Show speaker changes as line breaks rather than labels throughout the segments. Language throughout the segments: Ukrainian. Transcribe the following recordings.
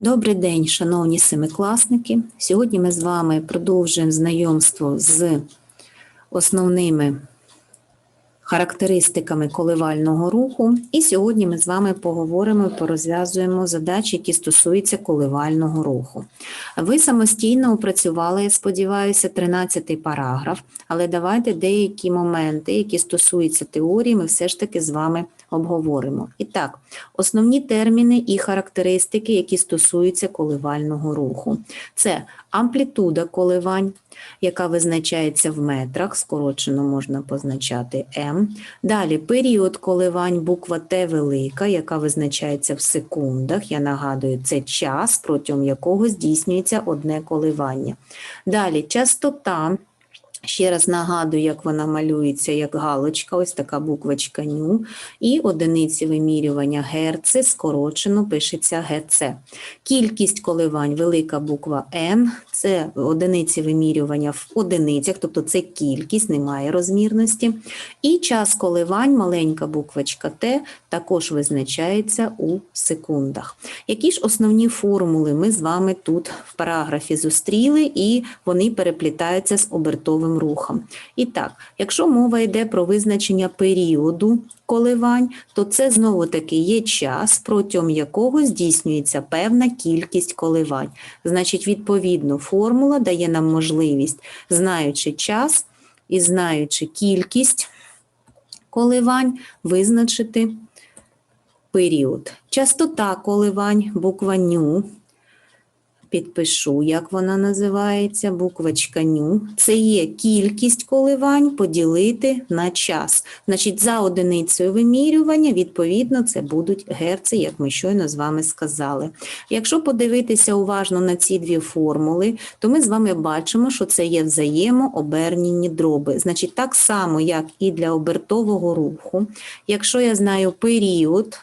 Добрий день, шановні семикласники. Сьогодні ми з вами продовжуємо знайомство з основними характеристиками коливального руху. І сьогодні ми з вами поговоримо і порозв'язуємо задачі, які стосуються коливального руху. Ви самостійно опрацювали, я сподіваюся, 13-й параграф, але давайте деякі моменти, які стосуються теорії, ми все ж таки з вами обговоримо. І так, основні терміни і характеристики, які стосуються коливального руху. Це амплітуда коливань, яка визначається в метрах, скорочено можна позначати М. Далі період коливань, буква Т велика, яка визначається в секундах. Я нагадую, це час, протягом якого здійснюється одне коливання. Далі частота. Ще раз нагадую, як вона малюється, як галочка, ось така буквочка ню. І одиниці вимірювання герци, скорочено пишеться ГЦ. Кількість коливань, велика буква Н, це одиниці вимірювання в одиницях, тобто це кількість, немає розмірності. І час коливань, маленька буквочка Т, також визначається у секундах. Які ж основні формули ми з вами тут в параграфі зустріли, і вони переплітаються з обертовим рухом. І так, якщо мова йде про визначення періоду коливань, то це знову таки є час, протягом якого здійснюється певна кількість коливань. Значить, відповідно, формула дає нам можливість, знаючи час і знаючи кількість коливань, визначити період. Частота коливань, буква ню. Підпишу, як вона називається, буквочка ню. Це є кількість коливань поділити на час. Значить, за одиницею вимірювання, відповідно, це будуть герци, як ми щойно з вами сказали. Якщо подивитися уважно на ці дві формули, то ми з вами бачимо, що це є взаємообернені дроби. Значить, так само, як і для обертового руху, якщо я знаю період,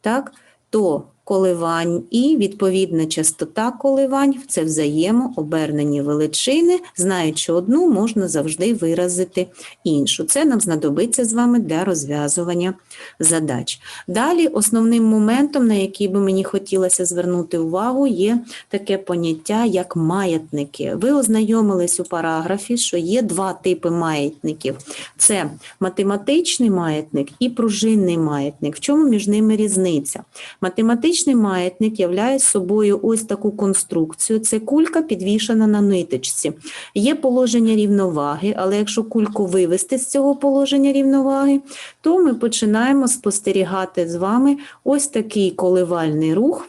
так, то коливань і відповідна частота коливань це взаємообернені величини. Знаючи одну, можна завжди виразити іншу. Це нам знадобиться з вами для розв'язування задач. Далі основним моментом, на який би мені хотілося звернути увагу, є таке поняття, як маятники. Ви ознайомились у параграфі, що є два типи маятників: це математичний маятник і пружинний маятник. В чому між ними різниця? Математичний маятник являє собою ось таку конструкцію. Це кулька підвішена на ниточці. Є положення рівноваги, але якщо кульку вивести з цього положення рівноваги, то ми починаємо спостерігати з вами ось такий коливальний рух.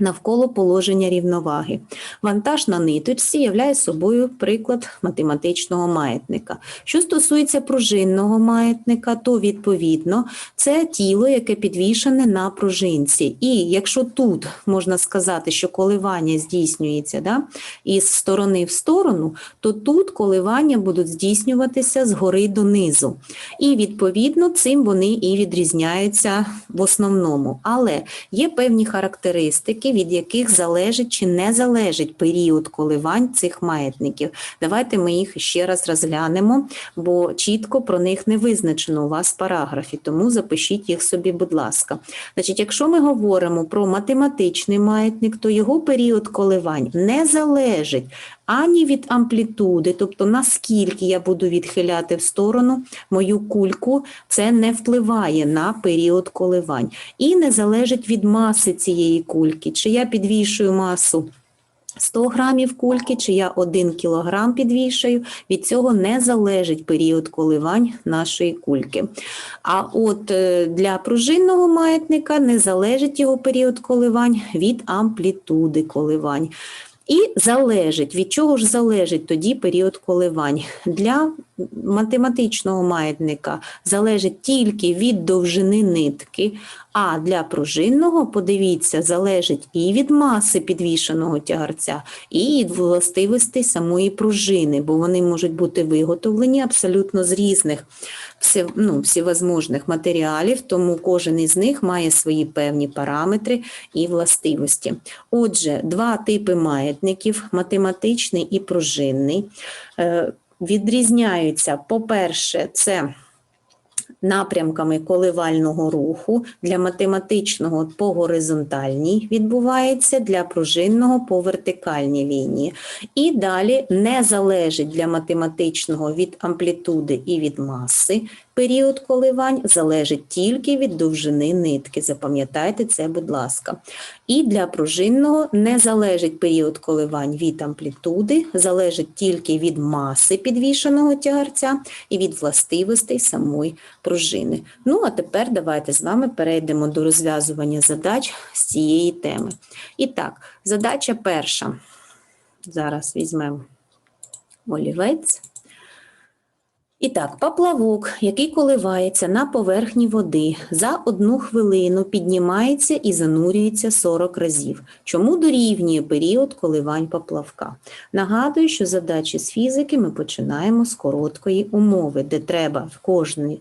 Навколо положення рівноваги. Вантаж на ниточці являє собою приклад математичного маятника. Що стосується пружинного маятника, то відповідно це тіло, яке підвішене на пружинці. І якщо тут можна сказати, що коливання здійснюється да, із сторони в сторону, то тут коливання будуть здійснюватися згори донизу. І відповідно цим вони і відрізняються в основному. Але є певні характеристики від яких залежить чи не залежить період коливань цих маятників. Давайте ми їх ще раз розглянемо, бо чітко про них не визначено у вас в параграфі, тому запишіть їх собі, будь ласка. Значить, Якщо ми говоримо про математичний маятник, то його період коливань не залежить ані від амплітуди, тобто наскільки я буду відхиляти в сторону мою кульку, це не впливає на період коливань. І не залежить від маси цієї кульки, чи я підвішую масу 100 грамів кульки, чи я 1 кілограм підвішаю, від цього не залежить період коливань нашої кульки. А от е, для пружинного маятника не залежить його період коливань від амплітуди коливань. І залежить, від чого ж залежить тоді період коливань. Для математичного маятника залежить тільки від довжини нитки, а для пружинного, подивіться, залежить і від маси підвішеного тягарця, і від властивостей самої пружини, бо вони можуть бути виготовлені абсолютно з різних ну, всівозможних матеріалів, тому кожен із них має свої певні параметри і властивості. Отже, два типи маятників математичний і пружинний. Е, Відрізняються, по-перше, це напрямками коливального руху, для математичного по горизонтальній відбувається, для пружинного по вертикальній лінії. І далі не залежить для математичного від амплітуди і від маси. Період коливань залежить тільки від довжини нитки. Запам'ятайте це, будь ласка. І для пружинного не залежить період коливань від амплітуди, залежить тільки від маси підвішеного тягарця і від властивостей самої пружини. Ну, а тепер давайте з вами перейдемо до розв'язування задач з цієї теми. І так, задача перша. Зараз візьмемо олівець. І так, поплавок, який коливається на поверхні води, за одну хвилину піднімається і занурюється 40 разів. Чому дорівнює період коливань поплавка? Нагадую, що задачі з фізики ми починаємо з короткої умови, де треба в кожній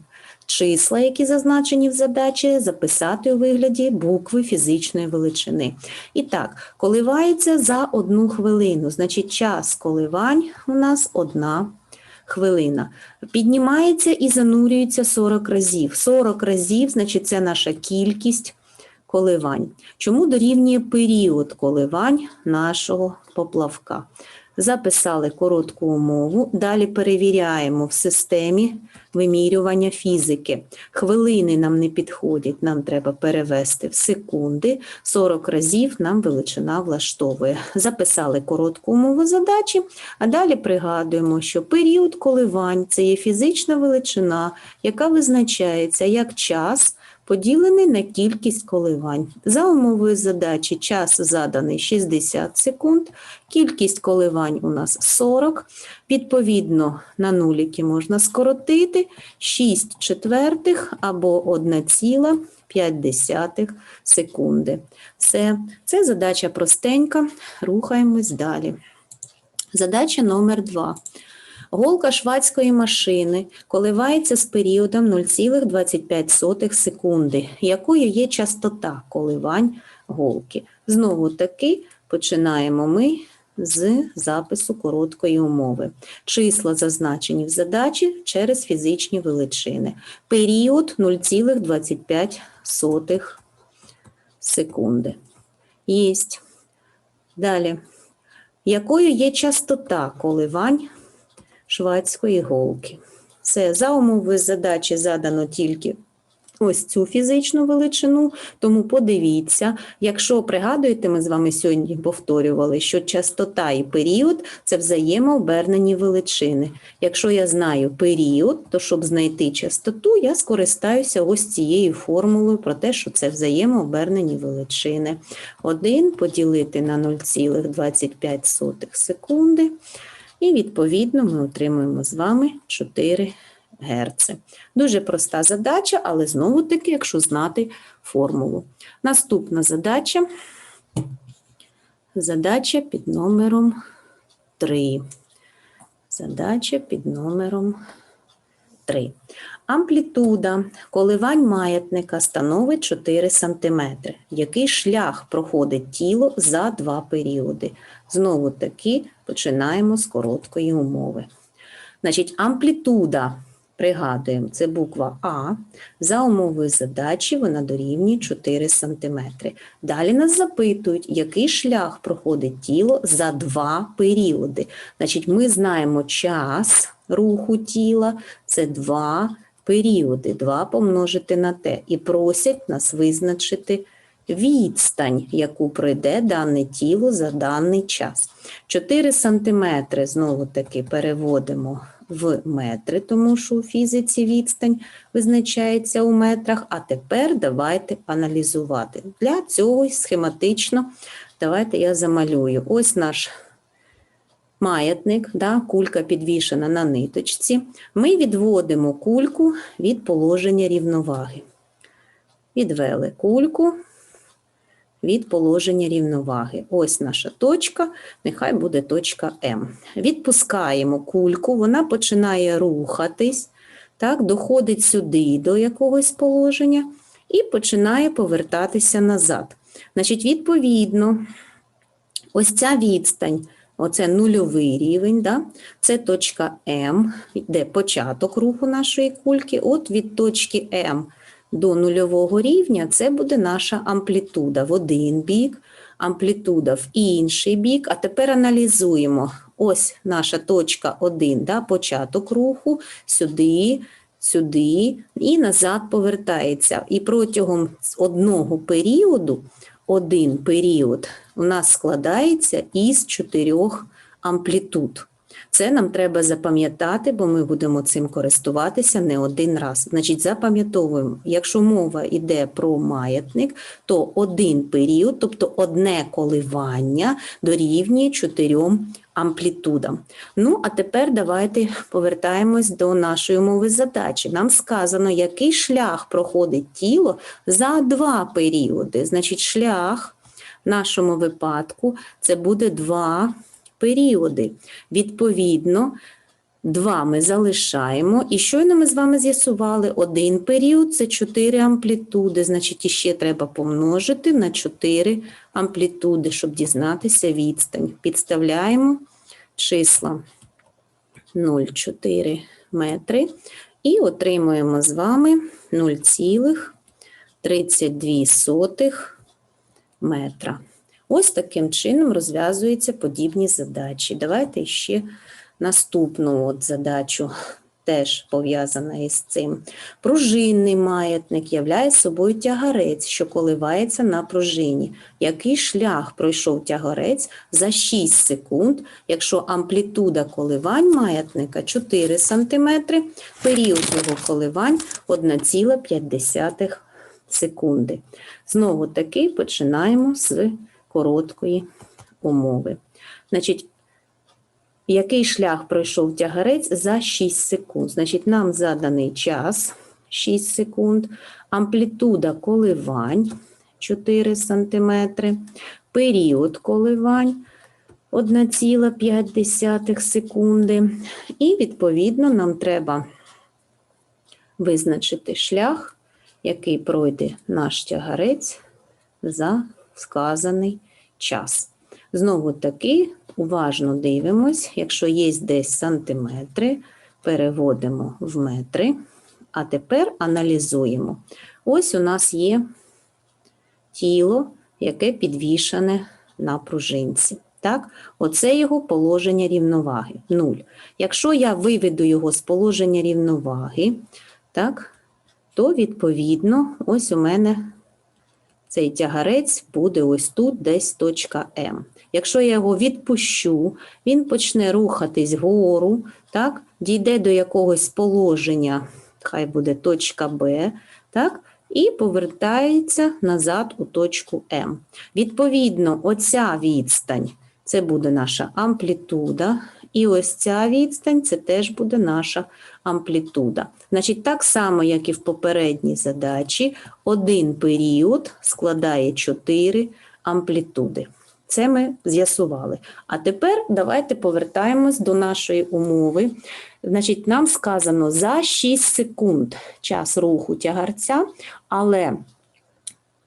числа, які зазначені в задачі, записати у вигляді букви фізичної величини. І так, коливається за одну хвилину, значить час коливань у нас одна хвилина. Піднімається і занурюється 40 разів. 40 разів, значить, це наша кількість коливань. Чому дорівнює період коливань нашого поплавка? Записали коротку умову, далі перевіряємо в системі вимірювання фізики. Хвилини нам не підходять, нам треба перевести в секунди. 40 разів нам величина влаштовує. Записали коротку умову задачі, а далі пригадуємо, що період коливань це є фізична величина, яка визначається як час, поділений на кількість коливань. За умовою задачі час заданий 60 секунд, кількість коливань у нас 40. Відповідно, на нуліки можна скоротити 6 четвертих або 1,5 секунди. Все, це задача простенька, рухаємось далі. Задача номер 2. Голка швадської машини коливається з періодом 0,25 секунди, якою є частота коливань голки. Знову таки починаємо ми з запису короткої умови. Числа зазначені в задачі через фізичні величини. Період 0,25 секунди. Єсть. Далі. Якою є частота коливань швадської голки? Все, за умовою задачі задано тільки ось цю фізичну величину, тому подивіться, якщо пригадуєте, ми з вами сьогодні повторювали, що частота і період це взаємообернені величини. Якщо я знаю період, то щоб знайти частоту, я скористаюся ось цією формулою про те, що це взаємообернені величини. 1 поділити на 0,25 секунди. І, відповідно, ми отримуємо з вами 4 Гц. Дуже проста задача, але знову-таки, якщо знати формулу. Наступна задача задача під номером 3. Задача під номером 3. Амплітуда коливань маятника становить 4 см. Який шлях проходить тіло за два періоди? Знову таки починаємо з короткої умови. Значить, амплітуда Пригадуємо, це буква А. За умовою задачі вона дорівнює 4 см. Далі нас запитують, який шлях проходить тіло за два періоди. Значить, ми знаємо час руху тіла це два періоди, 2 помножити на те. І просять нас визначити відстань, яку пройде дане тіло за даний час. 4 см, знову таки переводимо в метри, тому що у фізиці відстань визначається у метрах. А тепер давайте аналізувати. Для цього схематично давайте я замалюю. Ось наш маятник, да, кулька підвішена на ниточці. Ми відводимо кульку від положення рівноваги. Відвели кульку від положення рівноваги. Ось наша точка, нехай буде точка М. Відпускаємо кульку, вона починає рухатись, так, доходить сюди до якогось положення і починає повертатися назад. Значить, відповідно, ось ця відстань оце нульовий рівень, да? це точка М, де початок руху нашої кульки. От від точки М до нульового рівня це буде наша амплітуда в один бік, амплітуда в інший бік. А тепер аналізуємо. Ось наша точка 1, да, початок руху, сюди, сюди і назад повертається. І протягом одного періоду, один період у нас складається із чотирьох амплітуд. Це нам треба запам'ятати, бо ми будемо цим користуватися не один раз. Значить, запам'ятовуємо, якщо мова йде про маятник, то один період, тобто одне коливання дорівнює чотирьом амплітудам. Ну, а тепер давайте повертаємось до нашої умови задачі. Нам сказано, який шлях проходить тіло за два періоди. Значить, шлях нашому випадку це буде два періоди. Відповідно, два ми залишаємо. І щойно ми з вами з'ясували, один період це 4 амплітуди. Значить, іще треба помножити на 4 амплітуди, щоб дізнатися відстань. Підставляємо числа 0,4 метри і отримуємо з вами 0,32 метра. Ось таким чином розв'язуються подібні задачі. Давайте ще наступну от задачу, теж пов'язана із цим. Пружинний маятник являє собою тягарець, що коливається на пружині. Який шлях пройшов тягарець за 6 секунд, якщо амплітуда коливань маятника 4 см, період його коливань 1,5 секунди. Знову таки починаємо з короткої умови. Значить, який шлях пройшов тягарець за 6 секунд? Значить, нам заданий час 6 секунд, амплітуда коливань 4 см, період коливань 1,5 секунди. І, відповідно, нам треба визначити шлях, який пройде наш тягарець за сказаний час. Знову таки уважно дивимось, якщо є десь сантиметри, переводимо в метри, а тепер аналізуємо. Ось у нас є тіло, яке підвішане на пружинці. Так, Оце його положення рівноваги 0. Якщо я виведу його з положення рівноваги, так, то відповідно ось у мене цей тягарець буде ось тут, десь точка М. Якщо я його відпущу, він почне рухатись вгору, так, дійде до якогось положення, хай буде точка Б, так, і повертається назад у точку М. Відповідно, оця відстань це буде наша амплітуда, і ось ця відстань це теж буде наша амплітуда. Значить, так само, як і в попередній задачі, один період складає 4 амплітуди. Це ми з'ясували. А тепер давайте повертаємось до нашої умови. Значить, нам сказано за 6 секунд час руху тягарця, але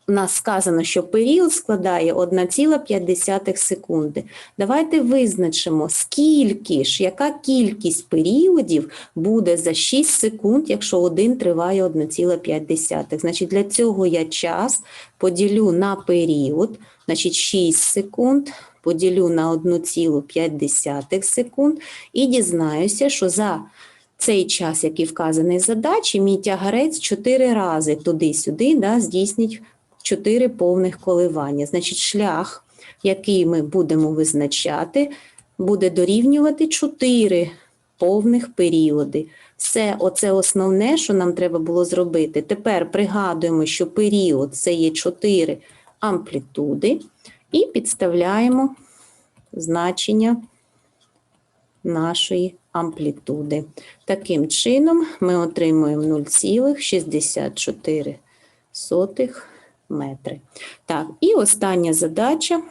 у нас сказано, що період складає 1,5 секунди. Давайте визначимо, скільки ж, яка кількість періодів буде за 6 секунд, якщо один триває 1,5. Значить, для цього я час поділю на період, значить 6 секунд, поділю на 1,5 секунд і дізнаюся, що за цей час, який вказаний в задачі, мій тягарець 4 рази туди-сюди да, здійснить 4 повних коливання. Значить, шлях, який ми будемо визначати, буде дорівнювати 4 повних періоди. Все, оце основне, що нам треба було зробити. Тепер пригадуємо, що період це є 4 амплітуди, і підставляємо значення нашої амплітуди. Таким чином, ми отримуємо 0,64 метри. Так, і остання задача.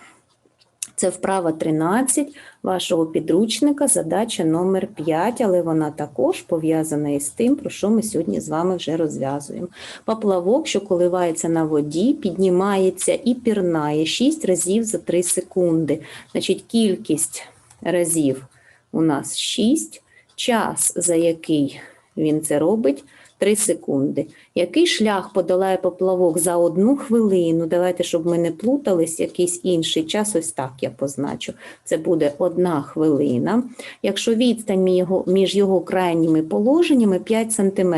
Це вправа 13 вашого підручника, задача номер 5, але вона також пов'язана із тим, про що ми сьогодні з вами вже розв'язуємо. Поплавок, що коливається на воді, піднімається і пірнає 6 разів за 3 секунди. Значить, кількість разів у нас 6. Час, за який він це робить, 3 секунди. Який шлях подолає поплавок за одну хвилину? Давайте, щоб ми не плутались, якийсь інший час, ось так я позначу. Це буде одна хвилина. Якщо відстань між його, крайніми положеннями 5 см.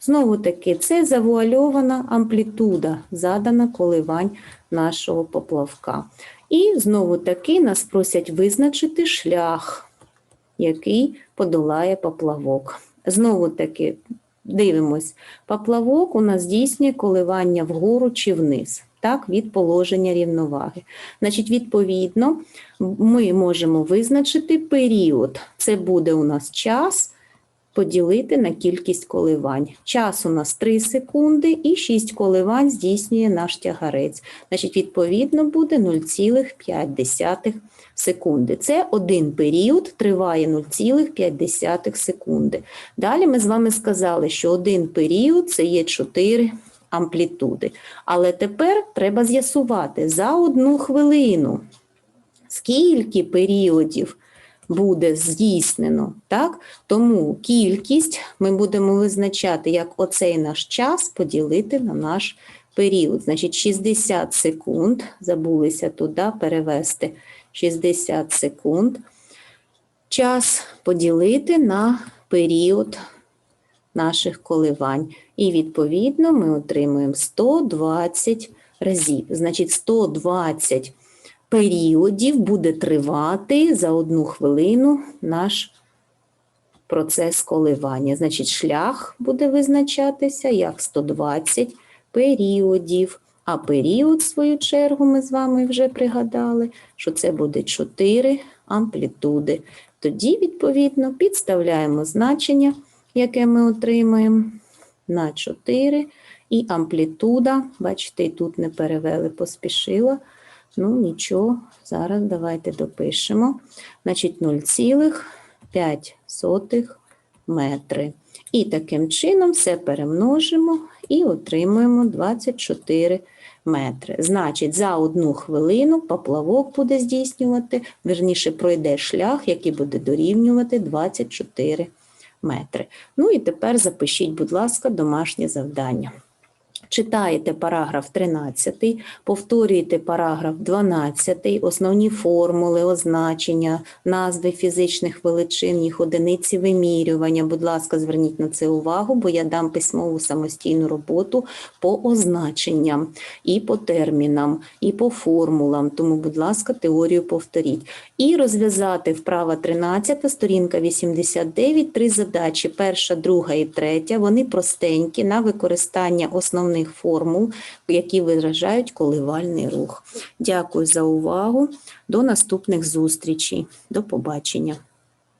Знову таки, це завуальована амплітуда, задана коливань нашого поплавка. І знову таки нас просять визначити шлях, який подолає поплавок. Знову таки, дивимось, поплавок у нас здійснює коливання вгору чи вниз, так, від положення рівноваги. Значить, відповідно, ми можемо визначити період. Це буде у нас час поділити на кількість коливань. Час у нас 3 секунди і 6 коливань здійснює наш тягарець. Значить, відповідно, буде 0,5 секунди. Це один період, триває 0,5 секунди. Далі ми з вами сказали, що один період це є 4 амплітуди. Але тепер треба з'ясувати за одну хвилину, скільки періодів буде здійснено. Так? Тому кількість ми будемо визначати, як оцей наш час поділити на наш період. Значить, 60 секунд, забулися туди перевести 60 секунд. Час поділити на період наших коливань. І, відповідно, ми отримуємо 120 разів. Значить, 120 періодів буде тривати за одну хвилину наш процес коливання. Значить, шлях буде визначатися як 120 періодів. А період, в свою чергу, ми з вами вже пригадали, що це буде 4 амплітуди. Тоді, відповідно, підставляємо значення, яке ми отримаємо на 4. І амплітуда, бачите, і тут не перевели, поспішила. Ну, нічого, зараз давайте допишемо. Значить, 0,5 метри. І таким чином все перемножимо і отримуємо 24 метри. Значить, за одну хвилину поплавок буде здійснювати, верніше пройде шлях, який буде дорівнювати 24 метри. Ну і тепер запишіть, будь ласка, домашнє завдання. Читаєте параграф 13, повторюєте параграф 12, основні формули, означення, назви фізичних величин, їх одиниці вимірювання. Будь ласка, зверніть на це увагу, бо я дам письмову самостійну роботу по означенням, і по термінам, і по формулам. Тому, будь ласка, теорію повторіть. І розв'язати вправа 13, сторінка 89, три задачі. Перша, друга і третя. Вони простенькі на використання основних формул, які виражають коливальний рух. Дякую за увагу. До наступних зустрічей. До побачення.